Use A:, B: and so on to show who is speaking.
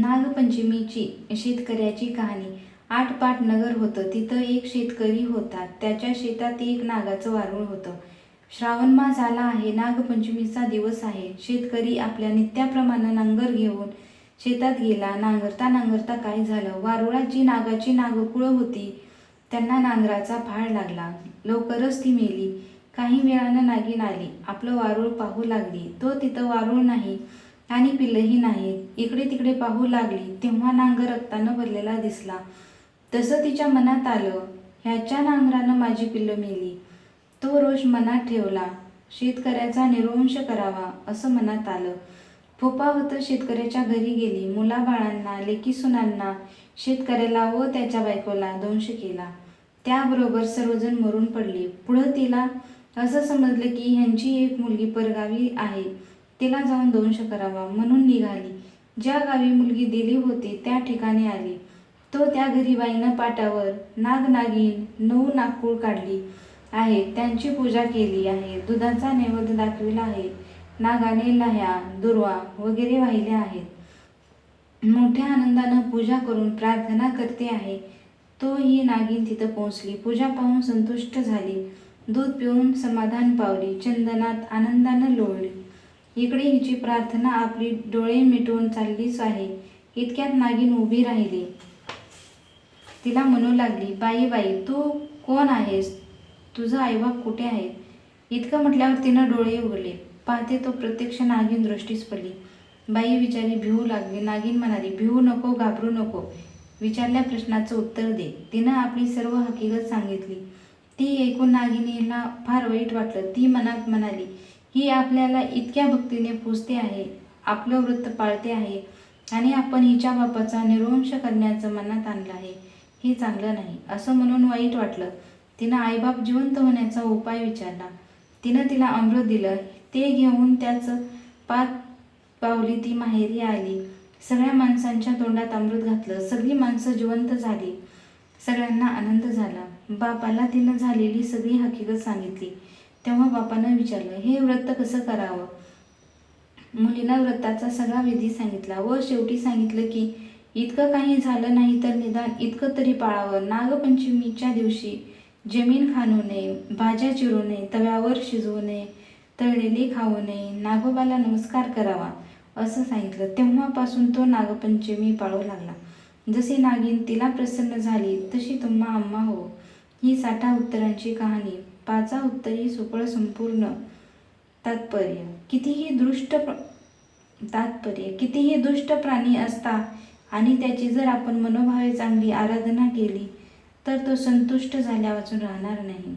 A: नागपंचमीची शेतकऱ्याची कहाणी. आठपाट नगर होतं तिथं एक शेतकरी होता. त्याच्या शेतात एक नागाचं वारूळ होतं. श्रावण मास आला आहे नागपंचमीचा दिवस आहे. शेतकरी आपल्या नित्याप्रमाणे नांगर घेऊन शेतात गेला. नांगरता नांगरता काय झालं? वारुळात जी नागाची नागकुळं होती त्यांना नांगराचा फाळ लागला. लवकरच ती मेली. काही वेळानं नागिन आली. आपलं वारूळ पाहू लागली. तो तिथं वारूळ नाही आणि पिल्लंही नाहीत. इकडे तिकडे पाहू लागली. तेव्हा नांगर रक्तानं भरलेला दिसला. तसं तिच्या मनात आलं. ह्याच्या नांगरानं माझी पिल्लं मेली. तो रोष मनात ठेवला. शेतकऱ्याचा निर्वंश करावा असं मनात आलं. फोपावत शेतकऱ्याच्या घरी गेली. मुलाबाळांना लेकीसुनांना शेतकऱ्याला व त्याच्या बायकोला दंश केला. त्याबरोबर सर्वजण मरून पडले. पुढं तिला असं समजलं की ह्यांची एक मुलगी परगावी आहे. तिला जाऊन दंश करावा म्हणून निघाली. ज्या गावी मुलगी दिली होती त्या ठिकाणी आली. तो त्या गरीबाईनं पाटावर नागनागिन नऊ नागपूळ काढली आहे. त्यांची पूजा केली आहे. दुधाचा नैवेद्य दाखविला आहे. नागाने लह्या दुर्वा वगैरे वाहिल्या आहेत. मोठ्या आनंदानं पूजा करून प्रार्थना करते आहे. तो ही नागिन तिथं पोहोचली. पूजा पाहून संतुष्ट झाली. दूध पिऊन समाधान पावली. चंदनात आनंदानं लोळली. इकडे हिची प्रार्थना आपली डोळे मिटवून चाललीच आहे. इतक्यात नागिन उभी राहिली. तिला म्हणू लागली बाई बाई तू कोण आहेस? तुझं आईबाप कुठे आहे? इतकं म्हटल्यावर तिनं डोळे उघडले. पाहते तो प्रत्यक्ष नागिन दृष्टीस पडली. बाई विचारी भिवू लागली. नागिन म्हणाली भिवू नको घाबरू नको. विचारल्या प्रश्नाचं उत्तर दे. तिनं आपली सर्व हकीकत सांगितली. ती ऐकून नागिनीला फार वाईट वाटलं. ती मनात म्हणाली ही आपल्याला इतक्या भक्तीने पुजते आहे आपलं व्रत पाळते आहे आणि आपण हिच्या बापाचा निर्वंश करण्याचं मनात आणलं आहे. हे चांगलं नाही असं म्हणून वाईट वाटलं. तिनं आईबाप जिवंत होण्याचा उपाय विचारला. तिनं तिला अमृत दिलं ते घेऊन त्याचं पाच पावली ती माहेरी आली. सगळ्या माणसांच्या तोंडात अमृत घातलं सगळी माणसं जिवंत झाली. सगळ्यांना आनंद झाला. बापाला तिनं झालेली सगळी हकीकत सांगितली. तेव्हा बापानं विचारलं हे व्रत कसं करावं? मुलीनं व्रताचा सगळा विधी सांगितला व शेवटी सांगितलं की इतकं काही झालं नाही तर निदान इतकं तरी पाळावं. नागपंचमीच्या दिवशी जमीन खाणू नये भाज्या चिरू नये तव्यावर शिजवू नये तळलेली खाऊ नये नागोबाला नमस्कार करावा असं सांगितलं. तेव्हापासून तो नागपंचमी पाळू लागला. जशी नागिन तिला प्रसन्न झाली तशी तुम्हा आम्हा हो. ही साठा उत्तरांची कहाणी. पाचा उत्तरी सुपळ संपूर्ण तात्पर्य. कितीही दृष्ट प्र तात्पर्य कितीही दुष्ट प्राणी असता आणि त्याची जर आपण मनोभावे चांगली आराधना केली तर तो संतुष्ट झाल्यापासून राहणार नाही.